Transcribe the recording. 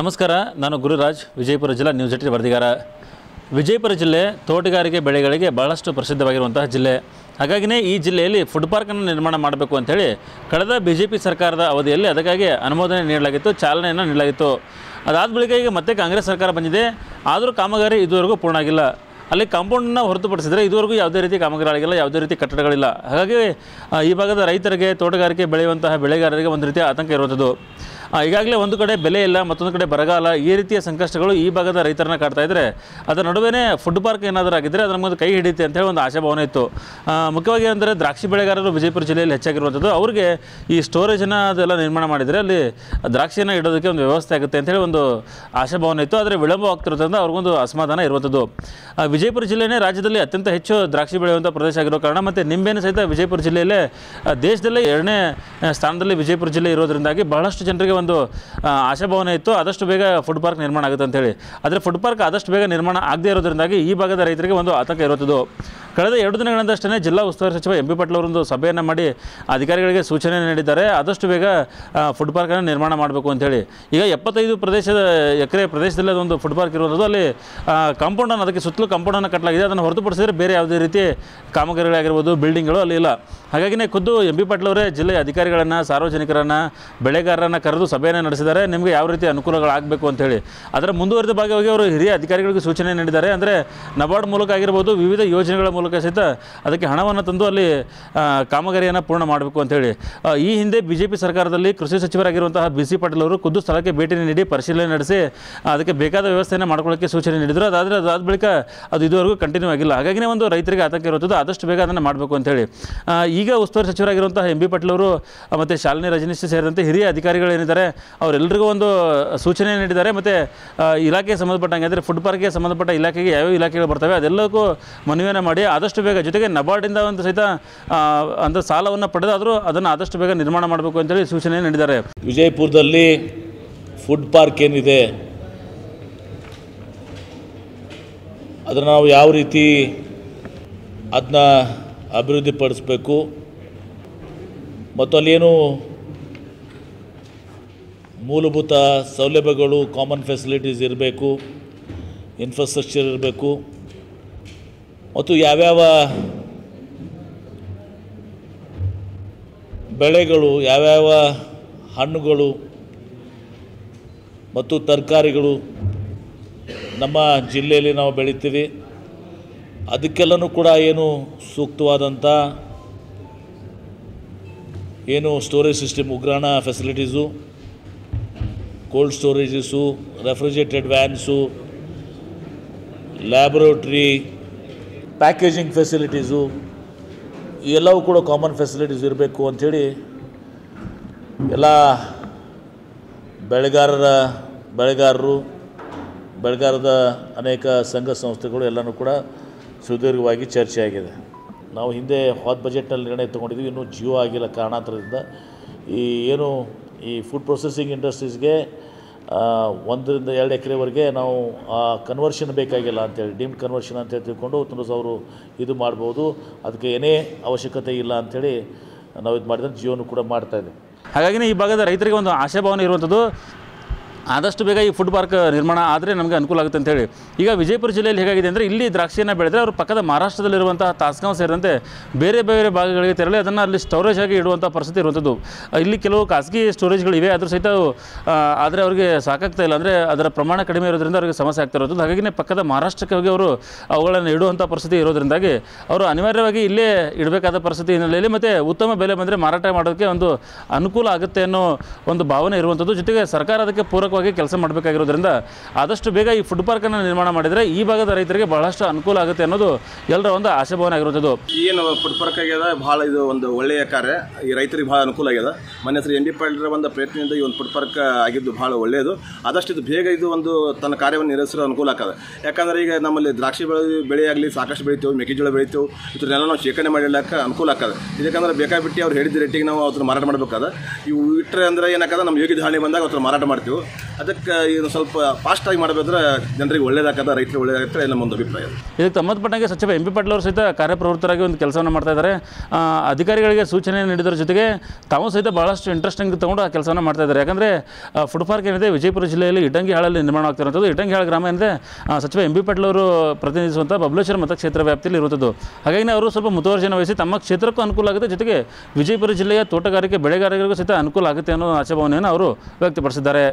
ನಮಸ್ಕಾರ, ನಾನು ಗುರುರಾಜ್, ವಿಜಯಪುರ ಜಿಲ್ಲಾ ನ್ಯೂಸ್ ಜಟ್ಟಿ ವರದಿಗಾರ. ವಿಜಯಪುರ ಜಿಲ್ಲೆ ತೋಟಗಾರಿಕೆ ಬೆಳೆಗಳಿಗೆ ಬಹಳಷ್ಟು ಪ್ರಸಿದ್ಧವಾಗಿರುವಂತಹ ಜಿಲ್ಲೆ. ಹಾಗಾಗಿನೇ ಈ ಜಿಲ್ಲೆಯಲ್ಲಿ ಫುಡ್ ಪಾರ್ಕನ್ನು ನಿರ್ಮಾಣ ಮಾಡಬೇಕು ಅಂಥೇಳಿ ಕಳೆದ ಬಿ ಜೆ ಪಿ ಸರ್ಕಾರದ ಅವಧಿಯಲ್ಲಿ ಅದಕ್ಕಾಗಿ ಅನುಮೋದನೆ ನೀಡಲಾಗಿತ್ತು, ಚಾಲನೆಯನ್ನು ನೀಡಲಾಗಿತ್ತು. ಅದಾದ ಬಳಿಕ ಈಗ ಮತ್ತೆ ಕಾಂಗ್ರೆಸ್ ಸರ್ಕಾರ ಬಂದಿದೆ. ಆದರೂ ಕಾಮಗಾರಿ ಇದುವರೆಗೂ ಪೂರ್ಣ ಆಗಿಲ್ಲ. ಅಲ್ಲಿ ಕಾಂಪೌಂಡನ್ನ ಹೊರತುಪಡಿಸಿದರೆ ಇದುವರೆಗೂ ಯಾವುದೇ ರೀತಿ ಕಾಮಗಾರಿ ಆಗಿಲ್ಲ ಯಾವುದೇ ರೀತಿ ಕಟ್ಟಡಗಳಿಲ್ಲ. ಹಾಗಾಗಿ ಈ ಭಾಗದ ರೈತರಿಗೆ, ತೋಟಗಾರಿಕೆ ಬೆಳೆಯುವಂತಹ ಬೆಳೆಗಾರರಿಗೆ ಒಂದು ರೀತಿಯ ಆತಂಕ ಇರುವಂಥದ್ದು. ಈಗಾಗಲೇ ಒಂದು ಕಡೆ ಬೆಲೆ ಇಲ್ಲ, ಮತ್ತೊಂದು ಕಡೆ ಬರಗಾಲ, ಈ ರೀತಿಯ ಸಂಕಷ್ಟಗಳು ಈ ಭಾಗದ ರೈತರನ್ನ ಕಾಡ್ತಾ ಇದ್ರೆ, ಅದರ ನಡುವೆ ಫುಡ್ ಪಾರ್ಕ್ ಏನಾದರೂ ಆಗಿದ್ದರೆ ಅದರ ಮುಂದೆ ಕೈ ಹಿಡಿಯುತ್ತೆ ಅಂತೇಳಿ ಒಂದು ಆಶಾಭಾವನೆ ಇತ್ತು. ಮುಖ್ಯವಾಗಿ ಅಂದರೆ ದ್ರಾಕ್ಷಿ ಬೆಳೆಗಾರರು ವಿಜಯಪುರ ಜಿಲ್ಲೆಯಲ್ಲಿ ಹೆಚ್ಚಾಗಿರುವಂಥದ್ದು, ಅವ್ರಿಗೆ ಈ ಸ್ಟೋರೇಜನ್ನು ಅದೆಲ್ಲ ನಿರ್ಮಾಣ ಮಾಡಿದರೆ ಅಲ್ಲಿ ದ್ರಾಕ್ಷಿಯನ್ನು ಇಡೋದಕ್ಕೆ ಒಂದು ವ್ಯವಸ್ಥೆ ಆಗುತ್ತೆ ಅಂತೇಳಿ ಒಂದು ಆಶಾಭಾವನೆ ಇತ್ತು. ಆದರೆ ವಿಳಂಬವಾಗ್ತಿರೋದ್ರಿಂದ ಅವ್ರಿಗೊಂದು ಅಸಮಾಧಾನ ಇರುವಂಥದ್ದು. ವಿಜಯಪುರ ಜಿಲ್ಲೆನೇ ರಾಜ್ಯದಲ್ಲಿ ಅತ್ಯಂತ ಹೆಚ್ಚು ದ್ರಾಕ್ಷಿ ಬೆಳೆಯುವಂಥ ಪ್ರದೇಶ ಆಗಿರೋ ಕಾರಣ ಮತ್ತು ನಿಂಬೆನ ಸಹಿತ ವಿಜಯಪುರ ಜಿಲ್ಲೆಯಲ್ಲೇ ದೇಶದಲ್ಲೇ ಎರಡನೇ ಸ್ಥಾನದಲ್ಲಿ ವಿಜಯಪುರ ಜಿಲ್ಲೆ ಇರೋದ್ರಿಂದಾಗಿ ಬಹಳಷ್ಟು ಜನರಿಗೆ ಒಂದು ಆಶಾಭಾವನೆ ಇತ್ತು, ಆದಷ್ಟು ಬೇಗ ಫುಡ್ ಪಾರ್ಕ್ ನಿರ್ಮಾಣ ಆಗುತ್ತೆ ಅಂತೇಳಿ ಆದರೆ ಫುಡ್ ಪಾರ್ಕ್ ಆದಷ್ಟು ಬೇಗ ನಿರ್ಮಾಣ ಆಗದೇ ಇರೋದ್ರಿಂದಾಗಿ ಈ ಭಾಗದ ರೈತರಿಗೆ ಒಂದು ಆತಂಕ ಇರುತ್ತದೆ ಕಳೆದ ಎರಡು ದಿನಗಳಿಂದಷ್ಟೇ ಜಿಲ್ಲಾ ಉಸ್ತುವಾರಿ ಸಚಿವ ಎಂ ಪಿ ಪಾಟೀಲ್ ಅವರೊಂದು ಸಭೆಯನ್ನು ಮಾಡಿ ಅಧಿಕಾರಿಗಳಿಗೆ ಸೂಚನೆ ನೀಡಿದ್ದಾರೆ. ಆದಷ್ಟು ಬೇಗ ಫುಡ್ ಪಾರ್ಕನ್ನು ನಿರ್ಮಾಣ ಮಾಡಬೇಕು ಅಂತೇಳಿ ಈಗ ಎಪ್ಪತ್ತೈದು ಪ್ರದೇಶದ, ಎಕರೆ ಪ್ರದೇಶದಲ್ಲಿ ಅದೊಂದು ಫುಡ್ ಪಾರ್ಕ್ ಇರೋದು ಅಲ್ಲಿ ಕಾಂಪೌಂಡನ್ನು ಅದಕ್ಕೆ ಸುತ್ತಲೂ ಕಾಂಪೌಂಡನ್ನು ಕಟ್ಟಲಾಗಿದೆ. ಅದನ್ನು ಹೊರತುಪಡಿಸಿದರೆ ಬೇರೆ ಯಾವುದೇ ರೀತಿ ಕಾಮಗಾರಿಗಳಾಗಿರ್ಬೋದು ಬಿಲ್ಡಿಂಗ್ಗಳು ಅಲ್ಲಿ ಇಲ್ಲ. ಹಾಗಾಗಿನೇ ಖುದ್ದು ಎಂ ಪಿ ಪಾಟೀಲ್ ಅವರೇ ಜಿಲ್ಲೆಯ ಅಧಿಕಾರಿಗಳನ್ನು, ಸಾರ್ವಜನಿಕರನ್ನು, ಬೆಳೆಗಾರರನ್ನು ಕರೆದು ಸಭೆಯನ್ನು ನಡೆಸಿದ್ದಾರೆ. ನಿಮಗೆ ಯಾವ ರೀತಿ ಅನುಕೂಲಗಳಾಗಬೇಕು ಅಂತೇಳಿ ಅದರ ಮುಂದುವರಿದ ಭಾಗವಾಗಿ ಅವರು ಹಿರಿಯ ಅಧಿಕಾರಿಗಳಿಗೆ ಸೂಚನೆ ನೀಡಿದ್ದಾರೆ. ಅಂದರೆ ನಬಾರ್ಡ್ ಮೂಲಕ ಆಗಿರ್ಬೋದು, ವಿವಿಧ ಯೋಜನೆಗಳ ಮೂಲಕ ಸಹಿತ ಅದಕ್ಕೆ ಹಣವನ್ನು ತಂದು ಅಲ್ಲಿ ಕಾಮಗಾರಿಯನ್ನು ಪೂರ್ಣ ಮಾಡಬೇಕು ಅಂತೇಳಿ ಈ ಹಿಂದೆ ಬಿ ಜೆ ಪಿ ಸರ್ಕಾರದಲ್ಲಿ ಕೃಷಿ ಸಚಿವರಾಗಿರುವಂತಹ ಬಿ ಸಿ ಪಾಟೀಲ್ ಅವರು ಖುದ್ದು ಸ್ಥಳಕ್ಕೆ ಭೇಟಿ ನೀಡಿ ಪರಿಶೀಲನೆ ನಡೆಸಿ, ಅದಕ್ಕೆ ಬೇಕಾದ ವ್ಯವಸ್ಥೆಯನ್ನು ಮಾಡ್ಕೊಳ್ಳೋಕ್ಕೆ ಸೂಚನೆ ನೀಡಿದರು. ಅದಾದರೆ ಅದಾದ ಬಳಿಕ ಅದು ಇದುವರೆಗೂ ಕಂಟಿನ್ಯೂ ಆಗಿಲ್ಲ. ಹಾಗಾಗಿನೇ ಒಂದು ರೈತರಿಗೆ ಆತಂಕ ಇರುತ್ತದೆ. ಆದಷ್ಟು ಬೇಗ ಅದನ್ನು ಮಾಡಬೇಕು ಅಂತೇಳಿ ಈಗ ಉಸ್ತುವಾರಿ ಸಚಿವರಾಗಿರುವಂತಹ ಎಂ ಬಿ ಪಾಟೀಲ್ ಅವರು ಮತ್ತು ಶಾಲಿನಿ ರಜನೀಶ್ ಸೇರಿದಂತೆ ಹಿರಿಯ ಅಧಿಕಾರಿಗಳೇನಿದ್ದಾರೆ ಅವರೆಲ್ಲರಿಗೂ ಒಂದು ಸೂಚನೆ ನೀಡಿದ್ದಾರೆ. ಮತ್ತು ಇಲಾಖೆಗೆ ಸಂಬಂಧಪಟ್ಟಂಗೆ ಅಂದರೆ ಫುಡ್ ಪಾರ್ಕ್ಗೆ ಸಂಬಂಧಪಟ್ಟ ಇಲಾಖೆಗೆ ಯಾವ್ಯಾವ ಇಲಾಖೆಗಳು ಬರ್ತವೆ, ಅದೆಲ್ಲಕ್ಕೂ ಮನವಿಯನ್ನು ಮಾಡಿ, ಆದಷ್ಟು ಬೇಗ ಜೊತೆಗೆ ನಬಾರ್ಡಿಂದ ಒಂದು ಸಹಿತ ಅಂದರೆ ಸಾಲವನ್ನು ಪಡೆದಾದರೂ ಅದನ್ನು ಆದಷ್ಟು ಬೇಗ ನಿರ್ಮಾಣ ಮಾಡಬೇಕು ಅಂತೇಳಿ ಸೂಚನೆ ನೀಡಿದ್ದಾರೆ. ವಿಜಯಪುರದಲ್ಲಿ ಫುಡ್ ಪಾರ್ಕ್ ಏನಿದೆ ಅದನ್ನು ನಾವು ಯಾವ ರೀತಿ ಅದನ್ನ ಅಭಿವೃದ್ಧಿಪಡಿಸಬೇಕು, ಮತ್ತು ಅಲ್ಲೇನು ಮೂಲಭೂತ ಸೌಲಭ್ಯಗಳು ಕಾಮನ್ ಫೆಸಿಲಿಟೀಸ್ ಇರಬೇಕು ಇನ್ಫ್ರಾಸ್ಟ್ರಕ್ಚರ್ ಇರಬೇಕು, ಮತ್ತು ಯಾವ್ಯಾವ ಬೆಳೆಗಳು, ಯಾವ್ಯಾವ ಹಣ್ಣುಗಳು ಮತ್ತು ತರಕಾರಿಗಳು ನಮ್ಮ ಜಿಲ್ಲೆಯಲ್ಲಿ ನಾವು ಬೆಳಿತೀವಿ, ಅದಕ್ಕೆಲ್ಲನೂ ಕೂಡ ಏನು ಸೂಕ್ತವಾದಂಥ ಏನು ಸ್ಟೋರೇಜ್ ಸಿಸ್ಟಮ್ ಉಗ್ರಾಣ facilities cold storages refrigerated vans laboratory packaging facilities ಎಲ್ಲವೂ ಕೂಡ ಕಾಮನ್ ಫೆಸಿಲಿಟೀಸ್ ಇರಬೇಕು ಅಂಥೇಳಿ ಎಲ್ಲ ಬೆಳೆಗಾರರ, ಬೆಳೆಗಾರರು ಬೆಳೆಗಾರದ ಅನೇಕ ಸಂಘ ಸಂಸ್ಥೆಗಳು ಎಲ್ಲನೂ ಕೂಡ ಸುದೀರ್ಘವಾಗಿ ಚರ್ಚೆ ಆಗಿದೆ ನಾವು ಹಿಂದೆ ಹಾತ್ ಬಜೆಟ್ನಲ್ಲಿ ನಿರ್ಣಯ ತೊಗೊಂಡಿದ್ವಿ ಇನ್ನೂ ಜಿಯೋ ಆಗಿಲ್ಲ ಕಾರಣಾಂತರದಿಂದ ಈ ಏನು ಈ ಫುಡ್ ಪ್ರೊಸೆಸಿಂಗ್ ಇಂಡಸ್ಟ್ರೀಸ್ಗೆ ಒಂದರಿಂದ ಎರಡು ಎಕರೆವರೆಗೆ ನಾವು ಆ ಕನ್ವರ್ಷನ್ ಬೇಕಾಗಿಲ್ಲ ಅಂತೇಳಿ ಡಿಮ್ ಕನ್ವರ್ಷನ್ ಅಂತೇಳಿ ತಿಳ್ಕೊಂಡು ತುಂಬ ಅವರು ಇದು ಮಾಡ್ಬೋದು. ಅದಕ್ಕೆ ಏನೇ ಅವಶ್ಯಕತೆ ಇಲ್ಲ ಅಂಥೇಳಿ ನಾವು ಇದು ಮಾಡಿದ್ರೆ ಜೀವನ ಕೂಡ ಮಾಡ್ತಾಯಿದ್ದೀವಿ ಹಾಗಾಗಿನೇ ಈ ಭಾಗದ ರೈತರಿಗೆ ಒಂದು ಆಶಾಭಾವನೆ ಇರುವಂಥದ್ದು ಆದಷ್ಟು ಬೇಗ ಈ ಫುಡ್ ಪಾರ್ಕ್ ನಿರ್ಮಾಣ ಆದರೆ ನಮಗೆ ಅನುಕೂಲ ಆಗುತ್ತೆ ಅಂತೇಳಿ ಈಗ ವಿಜಯಪುರ ಜಿಲ್ಲೆಯಲ್ಲಿ ಹೇಗಾಗಿದೆ ಅಂದರೆ ಇಲ್ಲಿ ದ್ರಾಕ್ಷಿಯನ್ನು ಬೆಳೆದರೆ ಅವರು ಪಕ್ಕದ ಮಹಾರಾಷ್ಟ್ರದಲ್ಲಿರುವಂತಹ ತಾಸ್ಗಾಂವ್ ಸೇರಿದಂತೆ ಬೇರೆ ಬೇರೆ ಭಾಗಗಳಿಗೆ ತೆರಳಿ ಅದನ್ನು ಅಲ್ಲಿ ಸ್ಟೋರೇಜ್ ಆಗಿ ಇಡುವಂಥ ಪರಿಸ್ಥಿತಿ ಇರುವಂಥದ್ದು ಇಲ್ಲಿ ಕೆಲವು ಖಾಸಗಿ ಸ್ಟೋರೇಜ್ಗಳಿವೆ ಅದ್ರ ಸಹಿತ ಆದರೆ ಅವರಿಗೆ ಸಾಕಾಗ್ತಾ ಇಲ್ಲ. ಅಂದರೆ ಅದರ ಪ್ರಮಾಣ ಕಡಿಮೆ ಇರೋದ್ರಿಂದ ಅವರಿಗೆ ಸಮಸ್ಯೆ ಆಗ್ತಾ ಇರೋದು. ಹಾಗಾಗಿ ಪಕ್ಕದ ಮಹಾರಾಷ್ಟ್ರಕ್ಕೆ ಅವರು ಅವುಗಳನ್ನು ಇಡುವಂಥ ಪರಿಸ್ಥಿತಿ ಇರೋದ್ರಿಂದಾಗಿ ಅವರು ಅನಿವಾರ್ಯವಾಗಿ ಇಲ್ಲೇ ಇಡಬೇಕಾದ ಪರಿಸ್ಥಿತಿ ಹಿನ್ನೆಲೆಯಲ್ಲಿ ಮತ್ತು ಉತ್ತಮ ಬೆಲೆ ಬಂದರೆ ಮಾರಾಟ ಮಾಡೋದಕ್ಕೆ ಒಂದು ಅನುಕೂಲ ಆಗುತ್ತೆ ಅನ್ನೋ ಒಂದು ಭಾವನೆ ಇರುವಂಥದ್ದು ಜೊತೆಗೆ ಸರ್ಕಾರ ಅದಕ್ಕೆ ಪೂರಕವಾಗಿ ಕೆಲಸ ಮಾಡಬೇಕಾಗಿರೋದ್ರಿಂದ ಆದಷ್ಟು ಬೇಗ ಈ ಫುಡ್ ಪಾರ್ಕನ್ನು ನಿರ್ಮಾಣ ಮಾಡಿದರೆ ಈ ಭಾಗದ ರೈತರಿಗೆ ಬಹಳಷ್ಟು ಅನುಕೂಲ ಆಗುತ್ತೆ ಅನ್ನೋದು ಎಲ್ಲರ ಒಂದು ಆಶಾಭಾವನೆ ಆಗಿರುವಂಥದ್ದು. ಏನು ಫುಡ್ ಪಾರ್ಕ್ ಆಗ್ಯದ, ಭಾಳ ಇದು ಒಂದು ಒಳ್ಳೆಯ ಕಾರ್ಯ. ಈ ರೈತರಿಗೆ ಭಾಳ ಅನುಕೂಲ ಆಗ್ಯದ. ಮನೆ ಹೆಸರು ಎಂ ಡಿ ಪಾಟೀಲ್ರ ಒಂದು ಪ್ರಯತ್ನದಿಂದ ಈ ಒಂದು ಫುಡ್ ಪಾರ್ಕ್ ಆಗಿದ್ದು ಭಾಳ ಒಳ್ಳೆಯದು. ಆದಷ್ಟು ಇದು ಬೇಗ ಇದು ಒಂದು ತನ್ನ ಕಾರ್ಯವನ್ನು ನಿರ್ವಹಿಸಲು ಅನುಕೂಲ ಆಗ್ತದೆ. ಯಾಕಂದ್ರೆ ಈಗ ನಮ್ಮಲ್ಲಿ ದ್ರಾಕ್ಷಿ ಬೆಳೆ ಬೆಳೆ ಆಗಲಿ ಸಾಕಷ್ಟು ಬೆಳಿತೇವೆ, ಮೆಕ್ಕೆಜೋಳ ಬೆಳಿತೇವೆ ಇದನ್ನೆಲ್ಲ ನಾವು ಶೇಖರಣೆ ಮಾಡಿಡಕ್ಕೆ ಅನುಕೂಲ ಆಗ್ತದೆ. ಇದಕ್ಕಂದ್ರೆ ಬೇಕಾಬಿಟ್ಟು ಅವ್ರು ಹೇಳಿದ ರೇಟಿಗೆ ನಾವು ಅದನ್ನು ಮಾರಾಟ ಮಾಡಬೇಕಾದ ಇವು ಇಟ್ಟರೆ ಅಂದ್ರೆ ಏನಾಗ್ತದೆ, ನಮ್ಮ ಯೋಗ್ಯ ಧಾರಣೆ ಬಂದಾಗ ಅವ್ರ ಮಾರಾಟ ಮಾಡ್ತೀವಿ. ಅದಕ್ಕೆ ಇದು ಸ್ವಲ್ಪ ಫಾಸ್ಟಾಗಿ ಮಾಡಬೇಕಾದ್ರೆ ಜನರಿಗೆ ಒಳ್ಳೇದಾಗದ ರೈತರಿಗೆ ಒಳ್ಳೇದಾಗತ್ತೆ ನಮ್ಮ ಒಂದು ಅಭಿಪ್ರಾಯ. ಇದಕ್ಕೆ ಸಂಬಂಧಪಟ್ಟಂಗೆ ಸಚಿವ ಎಂ ಪಿ ಪಾಟೀಲ್ ಅವರು ಸಹಿತ ಕಾರ್ಯಪ್ರವೃತ್ತರಾಗಿ ಒಂದು ಕೆಲಸವನ್ನು ಮಾಡ್ತಾ ಇದ್ದಾರೆ. ಅಧಿಕಾರಿಗಳಿಗೆ ಸೂಚನೆ ನೀಡಿದ್ರ ಜೊತೆಗೆ ತಾವು ಸಹಿತ ಭಾಳಷ್ಟು ಇಂಟ್ರೆಸ್ಟಿಂಗ್ ತಗೊಂಡು ಆ ಕೆಲಸವನ್ನು ಮಾಡ್ತಾ ಇದ್ದಾರೆ. ಯಾಕಂದರೆ ಫುಡ್ ಪಾರ್ಕ್ ಏನಿದೆ, ವಿಜಯಪುರ ಜಿಲ್ಲೆಯಲ್ಲಿ ಇಟಂಗಿ ಹಾಳಲ್ಲಿ ನಿರ್ಮಾಣ ಆಗ್ತಿರುವಂಥದ್ದು ಇಟಂಗಿ ಹಾಳ ಗ್ರಾಮ ಏನಿದೆ ಸಚಿವ ಎಂ ಪಿ ಪಾಟೀಲ್ ಅವರು ಪ್ರತಿನಿಧಿಸುವಂಥ ಬಬ್ಲೇಶ್ವರ ಮತಕ್ಷೇತ್ರ ವ್ಯಾಪ್ತಿಯಲ್ಲಿ ಇರುವಂಥದ್ದು. ಹಾಗಾಗಿ ಅವರು ಸ್ವಲ್ಪ ಮುತುವರ್ಜನ ವಹಿಸಿ ತಮ್ಮ ಕ್ಷೇತ್ರಕ್ಕೂ ಅನುಕೂಲ ಆಗುತ್ತೆ. ಜೊತೆಗೆ ವಿಜಯಪುರ ಜಿಲ್ಲೆಯ ತೋಟಗಾರಿಕೆ, ಬೆಳೆಗಾರರಿಗೂ ಸಹಿತ ಅನುಕೂಲ ಆಗುತ್ತೆ ಅನ್ನೋ ಆಶಾಭಾವನೆಯನ್ನು ಅವರು ವ್ಯಕ್ತಪಡಿಸಿದ್ದಾರೆ.